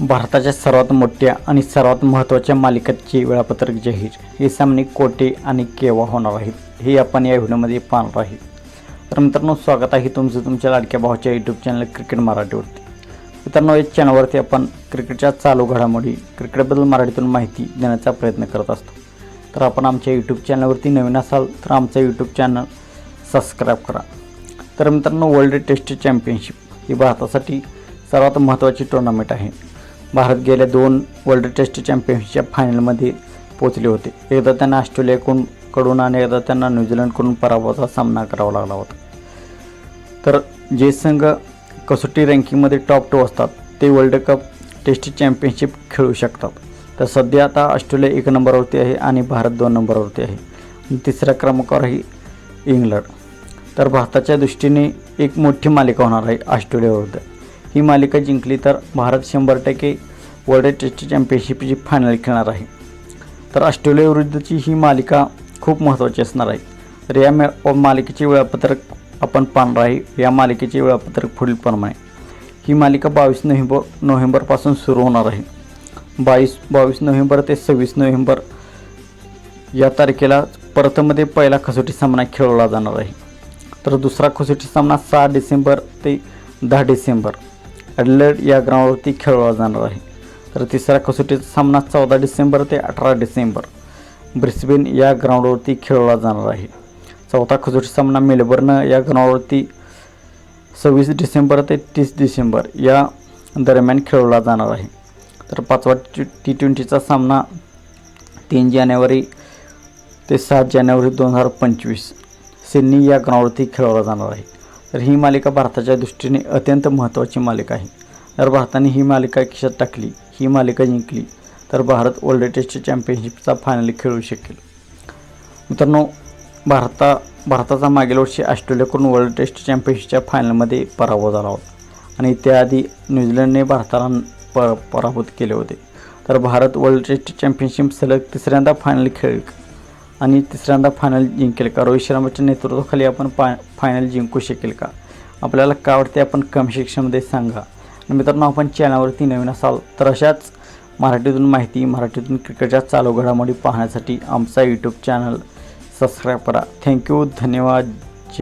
भारताच्या सर्वात मोठ्या आणि सर्वात महत्त्वाच्या मालिकांचे वेळापत्रक जाहीर. हे सामने कोठे आणि केव्हा होणार आहेत. हे आपण या व्हिडिओमध्ये पाहणार आहे तर मित्रांनो स्वागत आहे तुमचं तुमच्या लाडक्या भावाच्या यूट्यूब चॅनल क्रिकेट मराठीवरती. मित्रांनो या चॅनलवरती आपण क्रिकेटच्या चालू घडामोडी क्रिकेटबद्दल मराठीतून माहिती देण्याचा प्रयत्न करत असतो. तर आपण आमच्या यूट्यूब चॅनलवरती नवीन असाल तर आमचं यूट्यूब चॅनल सबस्क्राईब करा. तर मित्रांनो वर्ल्ड टेस्ट चॅम्पियनशिप ही भारतासाठी सर्वात महत्त्वाची टुर्नामेंट आहे. भारत गेल्या दोन वर्ल्ड टेस्ट चॅम्पियनशिप फायनलमध्ये पोचले होते. एकदा त्यांना ऑस्ट्रेलियाकडून आणि एकदा त्यांना न्यूझीलंडकडून पराभवाचा सामना करावा लागला होता. तर जे संघ कसोटी रँकिंगमध्ये टॉप टू असतात ते वर्ल्ड कप टेस्ट चॅम्पियनशिप खेळू शकतात. तर सध्या आता ऑस्ट्रेलिया एक नंबरवरती आहे आणि भारत दोन नंबरवरती आहे. आणि तिसऱ्या क्रमांकावर इंग्लंड. तर भारताच्या दृष्टीने एक मोठी मालिका होणार आहे ऑस्ट्रेलियाविरुद्ध ही मालिका जिंकली तर भारत शंभर टक्के वर्ल्ड टेस्ट चॅम्पियनशिपची फायनल खेळणार आहे. तर ऑस्ट्रेलियाविरुद्धची ही मालिका खूप महत्त्वाची असणार आहे. तर या मे मालिकेचे वेळापत्रक आपण पाहणार आहे. या मालिकेचे वेळापत्रक पुढीलप्रमाणे ही मालिका बावीस नोव्हेंबर नोव्हेंबरपासून सुरू होणार आहे. बावीस बावीस नोव्हेंबर ते सव्वीस नोव्हेंबर या तारखेला परतमध्ये पहिला कसोटी सामना खेळवला जाणार आहे. तर दुसरा कसोटी सामना सहा डिसेंबर ते दहा डिसेंबर. ॲडलेड या ग्राउंडवरती खेळवला जाणार आहे. तर तिसरा कसोटीचा सामना चौदा डिसेंबर ते अठरा डिसेंबर ब्रिस्बेन या ग्राउंडवरती खेळला जाणार आहे. चौथा कसोटी सामना मेलबर्न या ग्राउंडवरती सव्वीस डिसेंबर ते तीस डिसेंबर या दरम्यान खेळवला जाणार आहे. तर पाचवा टी टी ट्वेंटीचा सामना तीन जानेवारी ते सात जानेवारी दोन हजार पंचवीस सिडनी या ग्राउंडवरती खेळवला जाणार आहे. तर ही मालिका भारताच्या दृष्टीने अत्यंत महत्त्वाची मालिका आहे. जर भारताने ही मालिका खिशात टाकली ही मालिका जिंकली तर भारत वर्ल्ड टेस्ट चॅम्पियनशिपचा फायनल खेळू शकेल. मित्रांनो भारता भारताचा मागील वर्षी ऑस्ट्रेलियाकडून वर्ल्ड टेस्ट चॅम्पियनशिपच्या फायनलमध्ये पराभव झाला होता. आणि त्याआधी न्यूझीलंडने भारताला प पराभूत केले होते. तर भारत वर्ल्ड टेस्ट चॅम्पियनशिप सलग तिसऱ्यांदा फायनल खेळ आणि तिसऱ्यांदा फायनल जिंकेल का? रोहित शर्माच्या नेतृत्वाखाली आपण पा फायनल जिंकू शकेल का? आपल्याला काय वाटते आपण कमी शिक्षणामध्ये सांगा. आणि मित्रांनो आपण चॅनलवरती नवीन असाल तर अशाच मराठीतून माहिती मराठीतून क्रिकेटच्या चालू घडामोडी पाहण्यासाठी आमचा यूट्यूब चॅनल सबस्क्राईब करा. थँक्यू धन्यवाद.